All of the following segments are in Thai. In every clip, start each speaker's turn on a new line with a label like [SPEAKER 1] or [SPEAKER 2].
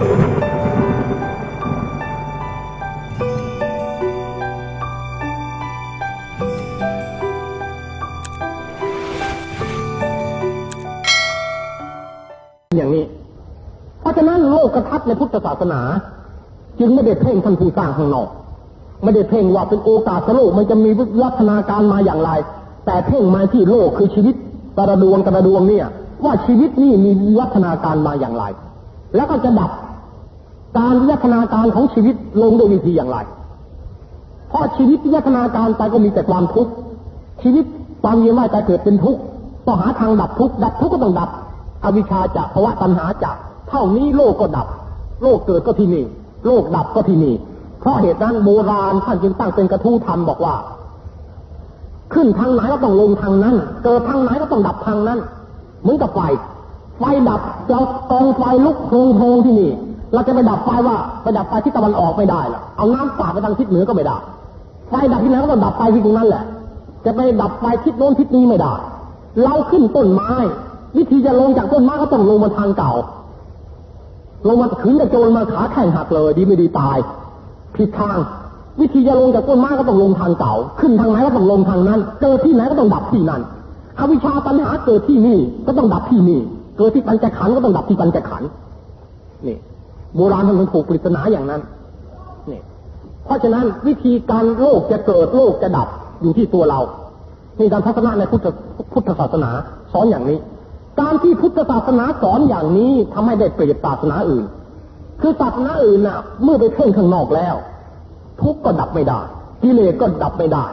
[SPEAKER 1] อย่างนี้ เพราะฉะนั้นโลกทัศน์ในพุทธศาสนา จึงไม่ได้เพ่งท่านผู้สร้างข้างนอก ไม่ได้เพ่งว่าเป็นโอกาสโลกมันจะมีวิวัฒนาการมาอย่างไร แต่เพ่งมาที่โลกคือชีวิตกระดวงกระดวงเนี่ย ว่าชีวิตนี่มีวิวัฒนาการมาอย่างไร แล้วก็จะดับ การวิวัฒนาการของชีวิตลงโดยวิธีอย่างไร เพราะชีวิตวิวัฒนาการไปก็มีแต่ความทุกข์ ชีวิตความเวียนว่ายตายเกิดเป็นทุกข์ต้องหาทางดับทุกข์ ดับทุกข์ก็ต้องดับ อวิชชาจะภาวะตัณหาจะเท่านี้โลกก็ดับ โลกเกิดก็ที่นี่ โลกดับก็ที่นี่ เพราะเหตุนั้นโบราณท่านจึงตั้งเป็นกระทู้ธรรมบอกว่า ขึ้นทางไหนก็ต้องลงทางนั้น เกิดทางไหนก็ต้องดับทางนั้น เหมือนกับไฟ ไฟดับเรากองไฟลุกโพงโพงที่นี่ เราจะไปดับไฟว่าไปดับไฟที่ตะวันออกไม่ได้หรอกเอาน้ำป่าดไปทางทิศเหนือก็ไม่ได้ไฟดับที่ไหนก็ต้องดับไฟที่ตรงนั้นแหละ จะไปดับไฟทิศโน้นทิศนี้ไม่ได้ เราขึ้นต้นไม้ วิธีจะลงจากต้นไม้ก็ต้องลงมาทางเก่า ลงมาขืนจะโจรมาขาแข่งหักเลย ดีไม่ดีตายผิดทาง วิธีจะลงจากต้นไม้ก็ต้องลงทางเก่า ขึ้นทางไหนก็ต้องลงทางนั้นเกิดที่ไหนก็ต้องดับที่นั้นอวิชาปัญหาเกิดที่นี่ก็ต้องดับที่นี่ เกิดที่ปัญจขันก็ต้องดับที่ปัญจขันนี่ โบราณท่านคงถูกปริศนาอย่างนั้นนี่เพราะฉะนั้นวิธีการโลกจะเกิดโลกจะดับอยู่ที่ตัวเรานี่การทัศนะในพุทธพุทธศาสนาสอนอย่างนี้ การที่พุทธศาสนาสอนอย่างนี้ทำให้ได้เปรียบศาสนาอื่น คือศาสนาอื่นน่ะ เมื่อไปเพ่งข้างนอกแล้ว ทุกก็ดับไม่ได้กิเลสก็ดับไม่ได้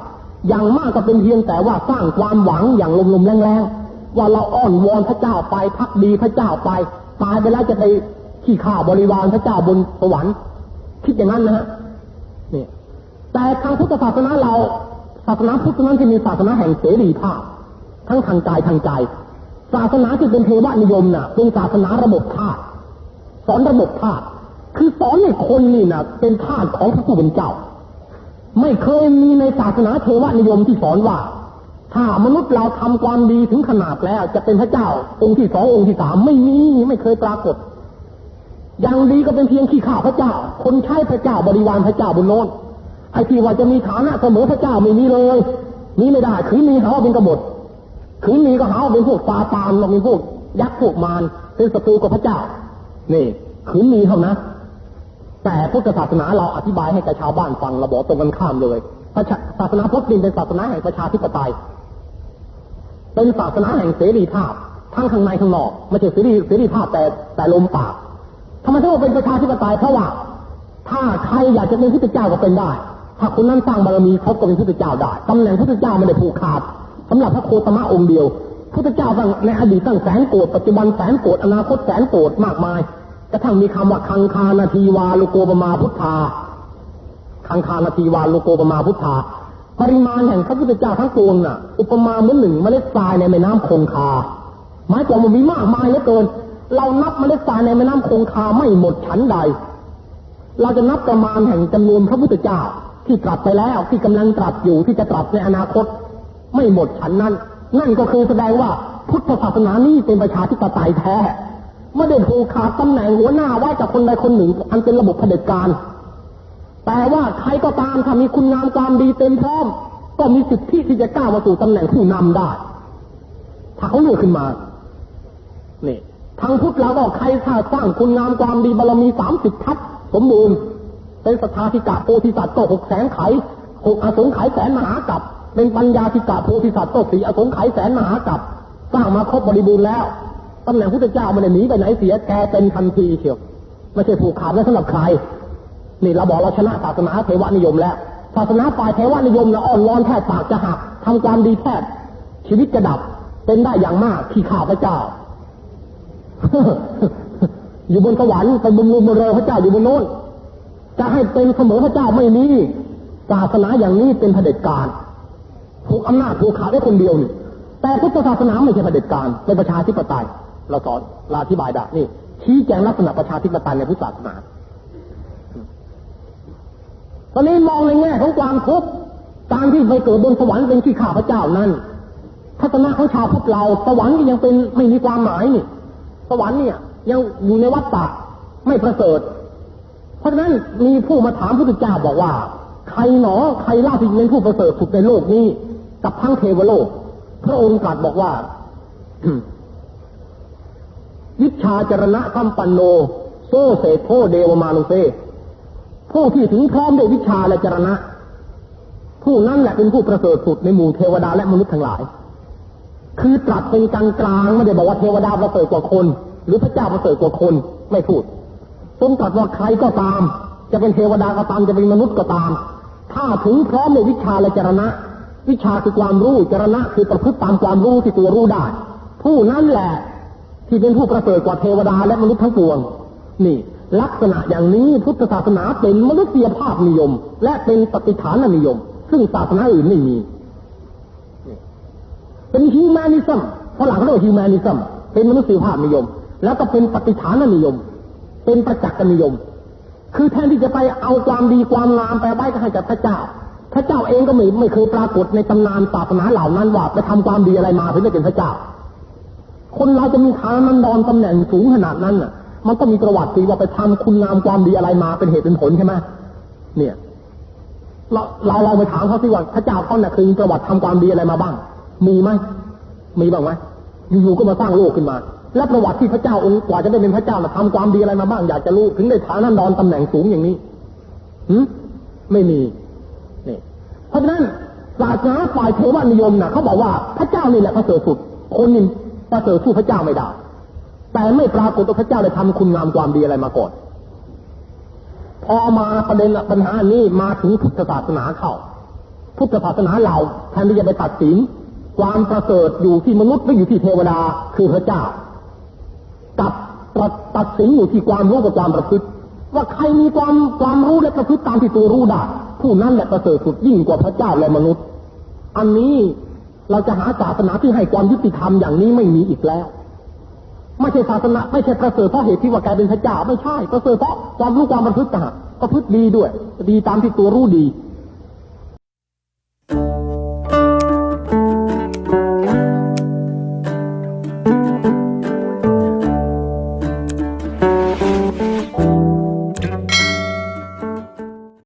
[SPEAKER 1] อย่างมากก็เป็นเพียงแต่ว่าสร้างความหวังอย่างลมๆแรงๆว่าเราอ้อนวอนพระเจ้าไปพักดีพระเจ้าไปตายไปแล้วจะไป ขี้ข้าบริวารพระเจ้าบนสวรรค์คิดอย่างนั้นนะฮะนี่แต่ทางพุทธศาสนาเราศาสนาพุทธนั้นจะมีศาสนาแห่งเสรีภาพ ทั้งทางกายทางใจ ศาสนาที่เป็นเทวนิยมน่ะ เป็นศาสนาระบบธาตุสอนระบบธาตุคือสอนให้คนนี่น่ะเป็นทาสของพระผู้เป็นเจ้า ไม่เคยมีในศาสนาเทวนิยมที่สอนว่า ถ้ามนุษย์เราทำความดีถึงขนาดแล้ว จะเป็นพระเจ้าองค์ที่สององค์ที่สามไม่มีไม่เคยปรากฏ อย่างดีก็เป็นเพียงขี้ข้าพระเจ้า คนใช้พระเจ้าบริวารพระเจ้าบนโน้นไอ้ที่ว่าจะมีฐานะเสมอพระเจ้าไม่มีเลยนี่ไม่ได้คือมีเขาเป็นกบฏคืนนี้ก็หาว่าเป็นพวกซาตานเราเป็นพวกยักษ์พวกมารเป็นศัตรูกับพระเจ้า นี่คืนนี้เท่านะแต่พุทธศาสนาเราอธิบายให้กับชาวบ้านฟังเราบอกตรงกันข้ามเลยศาสนาพุทธนี่เป็นศาสนาแห่งประชาธิปไตย เป็นศาสนาแห่งเสรีภาพทั้งข้างในข้างนอกไม่ใช่เสรีเสรีภาพแต่แต่ลมปาก ทำไมถึงว่าเป็นประชาธิปไตยเพราะว่า ถ้าใครอยากจะเป็นพุทธเจ้าก็เป็นได้ ถ้าคนนั้นสร้างบารมีครบก็เป็นพุทธเจ้าได้ตำแหน่งพุทธเจ้าไม่ได้ผูกขาดสำหรับพระโคตมะองค์เดียวพุทธเจ้าตั้งในอดีตตั้งแสนโกรธปัจจุบันแสนโกรธอนาคตแสนโกรธมากมายกระทั่งมีคำว่าคังคานาทีวาลุโกปมาพุทธาคังคานาทีวาลุโกปมาพุทธาปริมาณแห่งพระพุทธเจ้าทั้งปวงน่ะ อุปมาเหมือนหนึ่งเมล็ดทรายในแม่น้ำคงคาหมายความว่ามีมากมายเหลือเกิน เรานับเมล็ดทรายในแม่น้ำคงคาไม่หมดชั้นใด เราจะนับประมาณแห่งจำนวนพระพุทธเจ้าที่ตรัสไปแล้วที่กำลังตรัสอยู่ที่จะตรัสในอนาคต ไม่หมดฉันนั้น นั่นก็คือแสดงว่าพุทธศาสนานี้เป็นประชาธิปไตยแท้ไม่ได้ผูกขาดตำแหน่งหัวหน้าไว้จากคนใดคนหนึ่ง อันเป็นระบบเผด็จการ แต่ว่าใครก็ตามถ้ามีคุณงามความดีเต็มพร้อม ก็มีสิทธิที่จะก้าวมาสู่ตำแหน่งผู้นำได้ ถ้าเขาเลือกขึ้นมา นี่ ทางพุทธเราก็ใครถ้าสร้างคุณงามความดีบารมีสามสิบทัศน์สมบูรณ์เป็นสถาธิกะโพธิสัตว์ก็หกแสนไขหกอสงไขยแสนมหากับเป็นปัญญาธิกะโพธิสัตว์ก็สี่อสงไขยแสนมหากับสร้างมาครบบริบูรณ์แล้วตำแหน่งพุทธเจ้ามันหนีไปไหนเสียแกเป็นทันทีเชียวไม่ใช่ผูกขาดไว้สำหรับใครนี่เราบอกเราชนะศาสนาเทวนิยมแล้วศาสนาฝ่ายเทวนิยมนะอ่อนร้อนแทบปากจะหักทำความดีแทบชีวิตจะดับเป็นได้อย่างมากที่ข้าพระเจ้า อยู่บนสวรรค์ไปบนมุมบนเรือพระเจ้าอยู่บนโน้นจะให้เป็นเสมอพระเจ้าไม่มีศาสนาอย่างนี้เป็นเผด็จการถูกอำนาจถูกขาดได้คนเดียวนี่แต่พุทธศาสนาไม่ใช่เผด็จการเป็นประชาธิปไตยเราสอนเราอธิบายได้นี่ชี้แจงลักษณะประชาธิปไตยในพุทธศาสนาตอนนี้มองในแง่ของความทุกข์การที่ไปเกิดบนสวรรค์เป็นที่ข้าพระเจ้านั้นทัศนะของชาวพุทธเราสวรรค์ก็ยังเป็นไม่มีความหมายนี่ สวรรค์เนี่ย ยังอยู่ในวัฏฏะไม่ประเสริฐ เพราะฉะนั้นมีผู้มาถามพระพุทธเจ้าบอกว่า ใครหนอใครล่าที่เป็นผู้ประเสริฐสุดในโลกนี้ กับทั้งเทวโลก พระองค์ตรัสบอกว่าวิชาจรณะคัมปันโน โซเสโทเดวมานุเซผู้ที่ถึงพร้อมด้วยวิชาและจรณะ ผู้นั้นแหละเป็นผู้ประเสริฐสุดในหมู่เทวดาและมนุษย์ทั้งหลาย คือตรัสเป็นกลางกลางไม่ได้บอกว่าเทวดาประเสริฐกว่าคน หรือพระเจ้าประเสริฐกว่าคนไม่พูดทรงตรัสว่าใครก็ตาม จะเป็นเทวดาก็ตามจะเป็นมนุษย์ก็ตาม ถ้าถึงพร้อมในวิชาและจรณะ วิชาคือความรู้จรณะคือประพฤติตามความรู้ที่ตัวรู้ได้ ผู้นั้นแหละที่เป็นผู้ประเสริฐกว่าเทวดาและมนุษย์ทั้งปวง นี่ ลักษณะอย่างนี้พุทธศาสนาเป็นมนุษยภาพนิยม และเป็นปฏิฐานนิยม ซึ่งศาสนาอื่นไม่มี เป็นฮิวแมนิซึมฝรั่งเขาเรียกฮิวแมนิซึมเป็นมนุษยภาพนิยม แล้วก็เป็นปฏิฐานนิยม เป็นประจักษ์นิยม คือแทนที่จะไปเอาความดีความงามไปไว้ก็ให้กับพระเจ้า พระเจ้าเองก็ไม่ไม่เคยปรากฏในตำนานศาสนาเหล่านั้นว่าไปทำความดีอะไรมาถึงได้เป็นพระเจ้า คนเราจะมีฐานันดรตำแหน่งสูงขนาดนั้นน่ะ มันต้องมีประวัติสิว่าไปทำคุณงามความดีอะไรมาเป็นเหตุเป็นผลใช่ไหมเนี่ยเราเราเราไปถามเขาสิว่าพระเจ้าเขาเนี่ยเคยมีประวัติทำความดีอะไรมาบ้าง มีไหมมีบ้างไหมอยู่ๆก็มาสร้างโลกขึ้นมา และประวัติที่พระเจ้าองค์กว่าจะได้เป็นพระเจ้าน่ะทำความดีอะไรมาบ้างอยากจะรู้ถึงได้ฐานันดรตำแหน่งสูงอย่างนี้หืไม่มีนี่เพราะฉะนั้นศาสนาฝ่ายเทวานิยมน่ะเขาบอกว่าพระเจ้านี่แหละประเสริฐสุด คนนี่ประเสริฐสู้พระเจ้าไม่ได้แต่ไม่ปรากฏว่าพระเจ้าได้ทำคุณงามความดีอะไรมาก่อน พอมาประเด็นปัญหานี้มาถึงพุทธศาสนาเข้าพุทธศาสนาเราแทนที่จะไปตัดสิน ความประเสริฐอยู่ที่มนุษย์ไม่อยู่ที่เทวดาคือพระเจ้า กับตัดสินอยู่ที่ความรู้กับความประพฤติ ว่าใครมีความความรู้และประพฤติตามที่ตัวรู้ได้ผู้นั้นแหละประเสริฐสุดยิ่งกว่าพระเจ้าและมนุษย์ อันนี้เราจะหาศาสนาที่ให้ความยุติธรรมอย่างนี้ไม่มีอีกแล้วไม่ใช่ศาสนาไม่ใช่ประเสริฐเพราะเหตุที่ว่าแกเป็นพระเจ้าไม่ใช่ประเสริฐเพราะความรู้ความประพฤติต่างประพฤติดีด้วย ดีตามที่ตัวรู้ดี